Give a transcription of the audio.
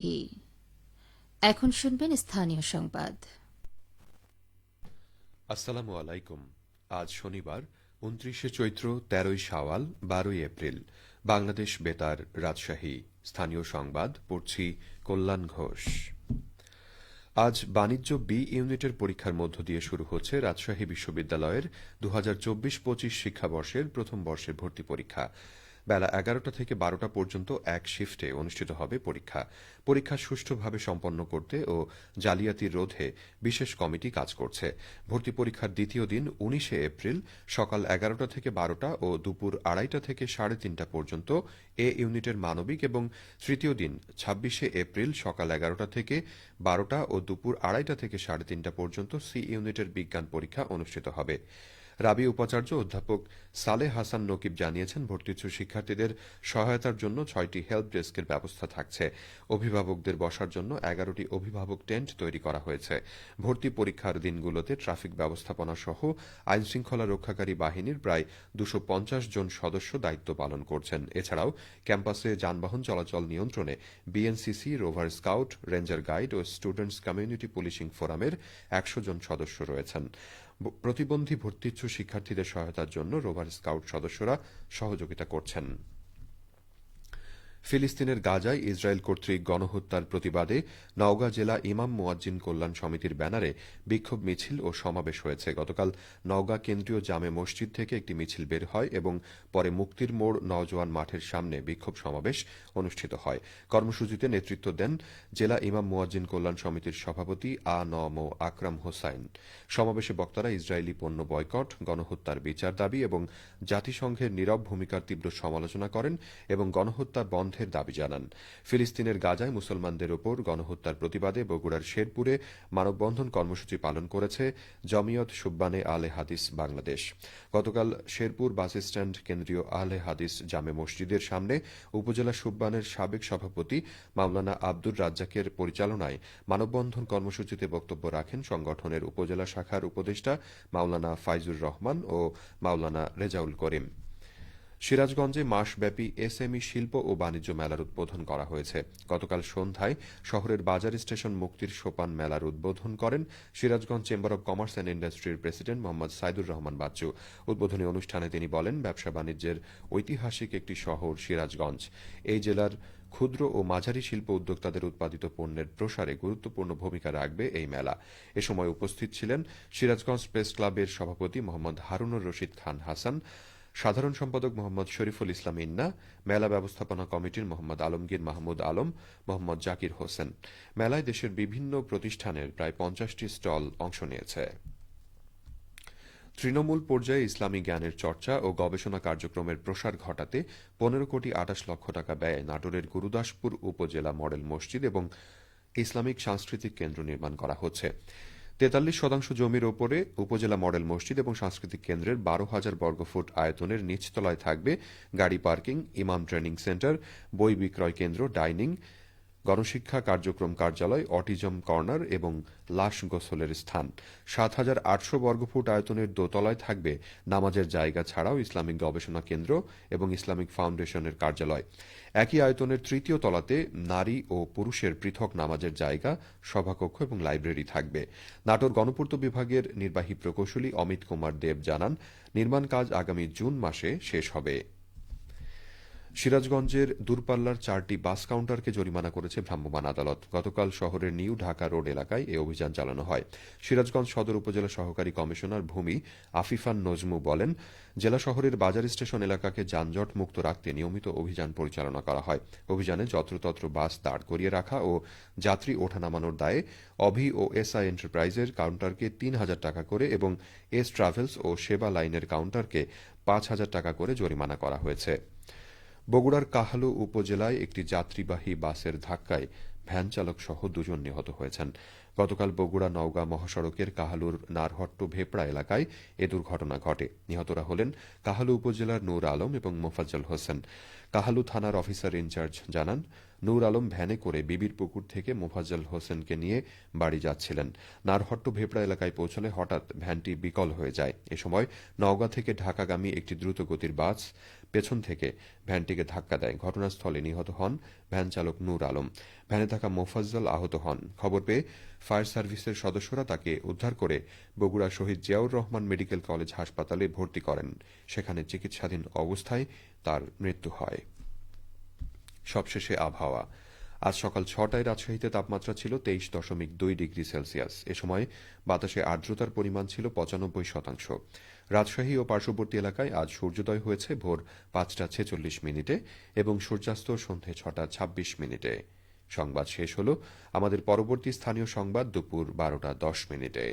ই এখন শুনবেন স্থানীয় সংবাদ। আসসালামু আলাইকুম। আজ শনিবার, উনত্রিশে চৈত্র, তেরোই শাওয়াল, বারোই এপ্রিল। বাংলাদেশ বেতার রাজশাহী। স্থানীয় সংবাদ, পড়ছি কল্যাণ ঘোষ। আজ বাণিজ্য বি ইউনিটের পরীক্ষার মধ্য দিয়ে শুরু হচ্ছে রাজশাহী বিশ্ববিদ্যালয়ের দু হাজার চব্বিশ পঁচিশ শিক্ষাবর্ষের প্রথম বর্ষের ভর্তি পরীক্ষা। বেলা এগারোটা থেকে বারোটা পর্যন্ত এক শিফটে অনুষ্ঠিত হবে পরীক্ষা। পরীক্ষা সুষ্ঠুভাবে সম্পন্ন করতে ও জালিয়াতি রোধে বিশেষ কমিটি কাজ করছে। ভর্তি পরীক্ষার দ্বিতীয় দিন উনিশে এপ্রিল সকাল এগারোটা থেকে বারোটা ও দুপুর আড়াইটা থেকে সাড়ে তিনটা পর্যন্ত এ ইউনিটের মানবিক এবং তৃতীয় দিন ছাব্বিশে এপ্রিল সকাল এগারোটা থেকে বারোটা ও দুপুর আড়াইটা থেকে সাড়ে তিনটা পর্যন্ত সি ইউনিটের বিজ্ঞান পরীক্ষা অনুষ্ঠিত হবে। রাবি উপাচার্য অধ্যাপক সালে হাসান নকিব জানিয়েছেন, ভর্তিচ্ছু শিক্ষার্থীদের সহায়তার জন্য ছয়টি হেল্প ডেস্কের ব্যবস্থা থাকছে। অভিভাবকদের বসার জন্য এগারোটি অভিভাবক টেন্ট তৈরি করা হয়েছে। ভর্তি পরীক্ষার দিনগুলোতে ট্রাফিক ব্যবস্থাপনা সহ আইনশৃঙ্খলা রক্ষাকারী বাহিনীর প্রায় দুশো জন সদস্য দায়িত্ব পালন করছেন। এছাড়াও ক্যাম্পাসে যানবাহন চলাচল নিয়ন্ত্রণে BNCC, rover scout, ranger guide ও স্টুডেন্টস কমিউনিটি পুলিশিং ফোরামের একশো জন সদস্য রয়েছেন। প্রতিবন্ধী ভর্তিচ্ছু শিক্ষার্থীদের সহায়তার জন্য রোভার স্কাউট সদস্যরা সহযোগিতা করছেন। ফিলিস্তিনের গাজায় ইসরায়েল কর্তৃক গণহত্যার প্রতিবাদে নওগাঁ জেলা ইমাম মুয়াজ্জিন কল্যাণ সমিতির ব্যানারে বিক্ষোভ মিছিল ও সমাবেশ হয়েছে। গতকাল নওগাঁ কেন্দ্রীয় জামে মসজিদ থেকে একটি মিছিল বের হয় এবং পরে মুক্তির মোড় নওজোয়ান মাঠের সামনে বিক্ষোভ সমাবেশ অনুষ্ঠিত হয়। কর্মসূচিতে নেতৃত্ব দেন জেলা ইমাম মুয়াজ্জিন কল্যাণ সমিতির সভাপতি আ ন মো আকরাম হোসাইন। সমাবেশে বক্তারা ইসরায়েলি পণ্য বয়কট, গণহত্যার বিচার দাবি এবং জাতিসংঘের নীরব ভূমিকার তীব্র সমালোচনা করেন এবং গণহত্যা বন্ধের দাবি জানান। ফিলিস্তিনের গাজায় মুসলমানদের ওপর গণহত্যার প্রতিবাদে বগুড়ার শেরপুরে মানববন্ধন কর্মসূচি পালন করেছে জমিয়ত সুব্বানে আলে হাদিস বাংলাদেশ। গতকাল শেরপুর বাস স্ট্যান্ড কেন্দ্রীয় আলে হাদিস জামে মসজিদের সামনে উপজেলা সুব্বানের সাবেক সভাপতি মাওলানা আব্দুর রাজ্জাকের পরিচালনায় মানববন্ধন কর্মসূচিতে বক্তব্য রাখেন সংগঠনের উপজেলা শাখার উপদেষ্টা মাওলানা ফাইজুর রহমান ও মাওলানা রেজাউল করিম। সিরাজগঞ্জে মাসব্যাপী এসএমই শিল্প ও বাণিজ্য মেলার উদ্বোধন করা হয়েছে। গতকাল সন্ধ্যায় শহরের বাজার স্টেশন মুক্তির সোপান মেলার উদ্বোধন করেন Sirajganj chamber of commerce and ইন্ডাস্ট্রির প্রেসিডেন্ট মোহাম্মদ সাইদুর রহমান বাচ্চু। উদ্বোধনী অনুষ্ঠানে তিনি বলেন, ব্যবসা বাণিজ্যের ঐতিহাসিক একটি শহর সিরাজগঞ্জ। এই জেলার ক্ষুদ্র ও মাঝারি শিল্প উদ্যোক্তাদের উৎপাদিত পণ্যের প্রসারে গুরুত্বপূর্ণ ভূমিকা রাখবে এই মেলা। এ সময় উপস্থিত ছিলেন সিরাজগঞ্জ প্রেস ক্লাবের সভাপতি মোহাম্মদ হারুনুর রশিদ খান হাসান সাধারণ সম্পাদক মোহাম্মদ শরীফুল ইসলাম ইন্না, মেলা ব্যবস্থাপনা কমিটির মোহাম্মদ আলমগীর মাহমুদ আলম, মোহাম্মদ জাকির হোসেন। মেলায় দেশের বিভিন্ন প্রতিষ্ঠানের প্রায় পঞ্চাশটি স্টল অংশ নিয়েছে। তৃণমূল পর্যায়ে ইসলামী জ্ঞানের চর্চা ও গবেষণা কার্যক্রমের প্রসার ঘটাতে পনেরো কোটি আটাশ লক্ষ টাকা ব্যয়ে নাটোরের গুরুদাসপুর উপজেলা মডেল মসজিদ এবং ইসলামিক সাংস্কৃতিক কেন্দ্র নির্মাণ করা হচ্ছে। তেতাল্লিশ শতাংশ জমির ওপরে উপজেলা মডেল মসজিদ এবং সাংস্কৃতিক কেন্দ্রের বারো হাজার বর্গফুট আয়তনের নিচতলায় থাকবে গাড়ি পার্কিং, ইমাম ট্রেনিং সেন্টার, বই বিক্রয় কেন্দ্র, ডাইনিং গণশিক্ষা কার্যক্রম কার্যালয়, অটিজম কর্নার এবং লাশ গোসলের স্থান। সাত হাজার আটশো বর্গফুট আয়তনের দোতলায় থাকবে নামাজের জায়গা ছাড়াও ইসলামিক গবেষণা কেন্দ্র এবং ইসলামিক ফাউন্ডেশনের কার্যালয়। একই আয়তনের তৃতীয় তলাতে নারী ও পুরুষের পৃথক নামাজের জায়গা, সভাকক্ষ এবং লাইব্রেরি থাকবে। নাটোর গণপূর্ত বিভাগের নির্বাহী প্রকৌশলী অমিত কুমার দেব জানান, নির্মাণ কাজ আগামী জুন মাসে শেষ হবে। সিরাজগঞ্জের দূরপাল্লার চারটি বাস কাউন্টারকে জরিমানা করেছে ভ্রাম্যমাণ আদালত। গতকাল শহরের নিউ ঢাকা রোড এলাকায় এ অভিযান চালানো হয়। সিরাজগঞ্জ সদর উপজেলা সহকারী কমিশনার ভূমি আফিফান নজমু বলেন, জেলা শহরের বাজার স্টেশন এলাকাকে যানজট মুক্ত রাখতে নিয়মিত অভিযান পরিচালনা করা হয়। অভিযানে যত্রতত্র বাস দাঁড় করিয়ে রাখা ও যাত্রী ওঠা নামানোর দায়ে অভি ও এসআই এন্টারপ্রাইজের কাউন্টারকে তিন হাজার টাকা করে এবং এস ট্রাভেলস ও সেবা লাইনের কাউন্টারকে পাঁচ হাজার টাকা করে জরিমানা করা হয়েছে। বগুড়ার কাহালু উপজেলায় একটি যাত্রীবাহী বাসের ধাক্কায় ভ্যান চালক সহ দুজন নিহত হয়েছেন। গতকাল বগুড়া নওগাঁ মহাসড়কের কাহালুর নারহট্ট ভেপড়া এলাকায় এ দুর্ঘটনা ঘটে। নিহতরা হলেন কাহালু উপজেলার নূর আলম এবং মোফাজ্জল হোসেন। কাহালু থানার অফিসার ইনচার্জ জানান নূর আলম ভ্যানে করে বিবির পুকুর থেকে মোফাজ্জল হোসেনকে নিয়ে বাড়ি যাচ্ছিলেন। নারহট্ট ভেপড়া এলাকায় পৌঁছলে হঠাৎ ভ্যানটি বিকল হয়ে যায়। এ সময় নওগাঁ থেকে ঢাকাগামী একটি দ্রুতগতির বাস পেছন থেকে ভ্যানটিকে ধাক্কা দেয়। ঘটনাস্থলে নিহত হন ভ্যান চালক নূর আলম। ভ্যানে থাকা মোফাজ্জল আহত হন। খবর পেয়ে ফায়ার সার্ভিসের সদস্যরা তাকে উদ্ধার করে বগুড়া শহীদ জিয়াউর রহমান মেডিকেল কলেজ হাসপাতালে ভর্তি করেন। সেখানে চিকিৎসাধীন অবস্থায় তার মৃত্যু হয়। সবশেষে আবহাওয়া। আজ সকাল ছটায় রাজশাহীতে তাপমাত্রা ছিল তেইশ দশমিক দুই ডিগ্রি সেলসিয়াস। এ সময় বাতাসে আর্দ্রতার পরিমাণ ছিল পঁচানব্বই শতাংশ। রাজশাহী ও পার্শ্ববর্তী এলাকায় আজ সূর্যোদয় হয়েছে ভোর পাঁচটা ছেচল্লিশ মিনিটে এবং সূর্যাস্ত সন্ধে ছটা ছাব্বিশ মিনিটে। সংবাদ শেষ হল আমাদের পরবর্তী স্থানীয় সংবাদ দুপুর বারোটা দশ মিনিটে।